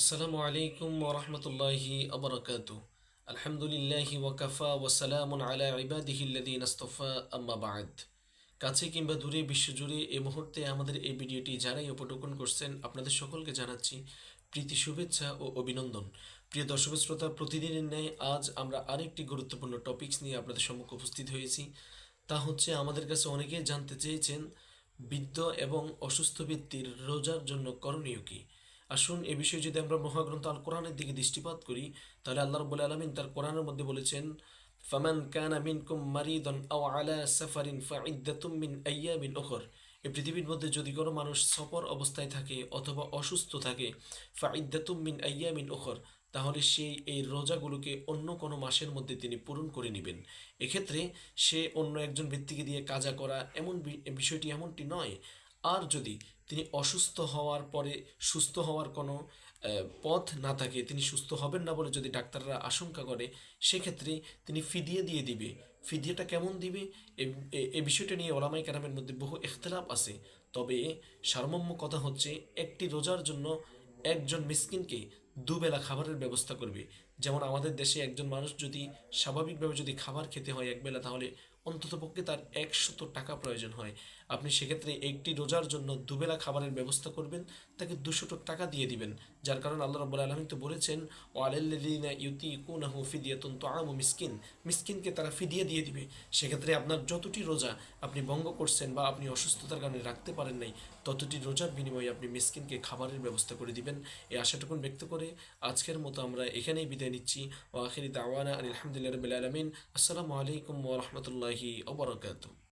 আসসালামু আলাইকুম ওরহমতুল্লাহি আবরকাত আলহামদুলিল্লাহি ওয়াকাফা ওয়াসালামুন আলা ইবাদিহিল্লাদিন আস্তফা, আম্মা বাদ। কাছে কিংবা দূরে, বিশ্বজুড়ে এই মুহূর্তে আমাদের এই ভিডিওটি যারাই উপটোকন করছেন, আপনাদের সকলকে জানাচ্ছি প্রীতি, শুভেচ্ছা ও অভিনন্দন। প্রিয় দর্শক শ্রোতা, প্রতিদিনের ন্যায় আজ আমরা আরেকটি গুরুত্বপূর্ণ টপিকস নিয়ে আপনাদের সম্মুখে উপস্থিত হয়েছি। তা হচ্ছে, আমাদের কাছে অনেকেই জানতে চেয়েছেন, বৃদ্ধ এবং অসুস্থ ব্যক্তির রোজার জন্য করণীয় কী? আসুন এ বিষয়ে যদি আমরা মহাগ্রন্থ আল কোরআনের দিকে দৃষ্টিপাত করি, তাহলে আল্লাহ রব্বুল আলমিন তার কোরআনের মধ্যে বলেছেন, ফামান কানা মিনকুম মারিদন আও আলা সাফারিন ফাইদ্দাতুম মিন আইয়ামিন ওখর এই পৃথিবীর মধ্যে যদি কোনো মানুষ সফর অবস্থায় থাকে অথবা অসুস্থ থাকে, ফাইদ্দাতুম মিন আইয়ামিন ওখর তাহলে সেই এই রোজাগুলোকে অন্য কোনো মাসের মধ্যে তিনি পূরণ করে নেবেন। এক্ষেত্রে সে অন্য একজন ব্যক্তিকে দিয়ে কাজা করা এমন বিষয়টি এমনটি নয়। আর যদি তিনি অসুস্থ হওয়ার পরে সুস্থ হওয়ার কোনো পথ না থাকে, তিনি সুস্থ হবেন না বলে যদি ডাক্তাররা আশঙ্কা করে, সেক্ষেত্রে তিনি ফিদিয়ে দিয়ে দিবে। ফিদিয়েটা কেমন দিবে? এ- বিষয়টা নিয়ে ওলামাই কারামের মধ্যে বহু এখতলাপ আছে। তবে সারমম্য কথা হচ্ছে, একটি রোজার জন্য একজন মিসকিনকে দুবেলা খাবারের ব্যবস্থা করবে। যেমন আমাদের দেশে একজন মানুষ যদি স্বাভাবিকভাবে যদি খাবার খেতে হয় একবেলা, তাহলে অন্ততপক্ষে তার একশত টাকা প্রয়োজন হয়। আপনি সেক্ষেত্রে একটি রোজার জন্য দুবেলা খাবারের ব্যবস্থা করবেন, তাকে দুশো টাকা দিয়ে দিবেন। যার কারণে আল্লাহ রব্বুল আলমী তো বলেছেন ও আলাল্লিনা ইউতি কুনাহু ফিদিয়াতুন তো আমু মিসকিন। মিসকিনকে তারা ফিদিয়ে দিয়ে দিবে। সেক্ষেত্রে আপনার যতটি রোজা আপনি ভঙ্গ করছেন বা আপনি অসুস্থতার কারণে রাখতে পারেন নাই, ততটি রোজার বিনিময়ে আপনি মিসকিনকে খাবারের ব্যবস্থা করে দিবেন। এই আশাটুকুন ব্যক্ত করে আজকের মতো আমরা এখানেই বিদায় নিচ্ছি। ও আখিরি দাওয়ানা আলহামদুলিল্লাহ রবিল আলমিন। আসসালামু আলাইকুম ওরহমতুল্লাহি ওবরাকাতু